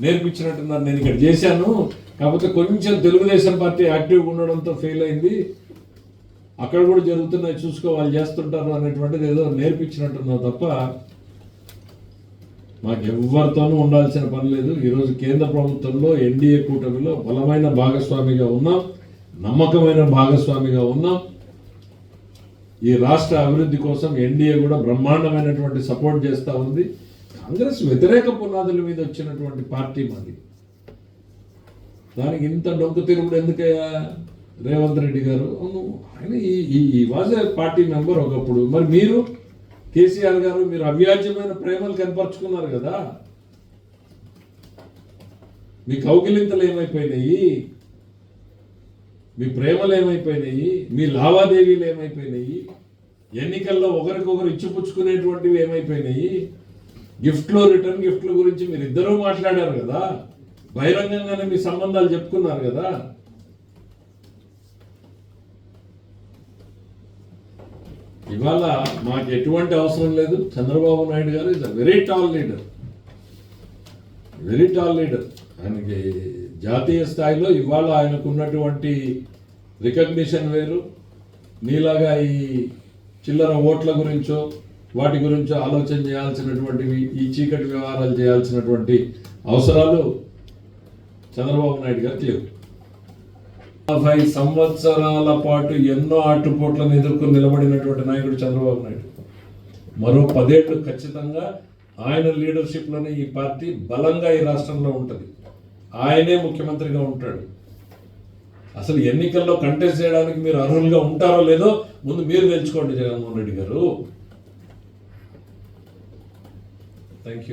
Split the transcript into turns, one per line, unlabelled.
నేర్పించినట్టున్నారు. నేను ఇక్కడ చేశాను. కాకపోతే కొంచెం తెలుగుదేశం పార్టీ యాక్టివ్గా ఉండడంతో ఫెయిల్ అయింది. అక్కడ కూడా జరుగుతున్నాయి చూసుకో వాళ్ళు చేస్తుంటారు అనేటువంటిది ఏదో నేర్పించినట్టున్నావు తప్ప మాకు ఎవరితోనూ ఉండాల్సిన పని లేదు. ఈరోజు కేంద్ర ప్రభుత్వంలో ఎన్డీఏ కూటమిలో బలమైన భాగస్వామిగా ఉన్నాం. నమ్మకమైన భాగస్వామిగా ఉన్నాం. ఈ రాష్ట్ర అభివృద్ధి కోసం ఎన్డీఏ కూడా బ్రహ్మాండమైనటువంటి సపోర్ట్ చేస్తూ ఉంది. కాంగ్రెస్ వ్యతిరేక పునాదుల మీద వచ్చినటువంటి పార్టీ మాది. దానికి ఇంత డొంకు తిరుగుడు ఎందుకయ్యా? రేవంత్ రెడ్డి గారు. అవును ఆయన ఈ ఈ వాజ్ పార్టీ మెంబర్ ఒకప్పుడు. మరి మీరు కేసీఆర్ గారు మీరు అవ్యాజ్యమైన ప్రేమలు కనపరుచుకున్నారు కదా. మీ కౌగిలింతలు ఏమైపోయినాయి? మీ ప్రేమలు ఏమైపోయినాయి? మీ లావాదేవీలు ఏమైపోయినాయి? ఎన్నికల్లో ఒకరికొకరు ఇచ్చిపుచ్చుకునేటువంటివి ఏమైపోయినాయి? గిఫ్ట్లు రిటర్న్ గిఫ్ట్ల గురించి మీరు ఇద్దరూ మాట్లాడారు కదా? బహిరంగంగానే మీ సంబంధాలు చెప్పుకున్నారు కదా? ఇవాళ మాకు ఎటువంటి అవసరం లేదు. చంద్రబాబు నాయుడు గారు is a very tall leader very tall leader ఆయనకి జాతీయ స్థాయిలో ఇవాళ ఆయనకున్నటువంటి రికగ్నిషన్ వేరు. నీలాగా ఈ చిల్లర ఓట్ల గురించో వాటి గురించి ఆలోచన చేయాల్సినటువంటివి ఈ చీకటి వ్యవహారాలు చేయాల్సినటువంటి అవసరాలు చంద్రబాబు నాయుడు గారికి లేవు. నలభై సంవత్సరాల పాటు ఎన్నో ఆటుపోట్లను ఎదుర్కొని నిలబడినటువంటి నాయకుడు చంద్రబాబు నాయుడు. మరో పదేళ్ళు ఖచ్చితంగా ఆయన లీడర్షిప్లోనే ఈ పార్టీ బలంగా ఈ రాష్ట్రంలో ఉంటుంది. ఆయనే ముఖ్యమంత్రిగా ఉంటాడు. అసలు ఎన్నికల్లో కంటెస్ట్ చేయడానికి మీరు అర్హులుగా ఉంటారో లేదో ముందు మీరు తెలుసుకోండి జగన్మోహన్ రెడ్డి గారు. Thank you.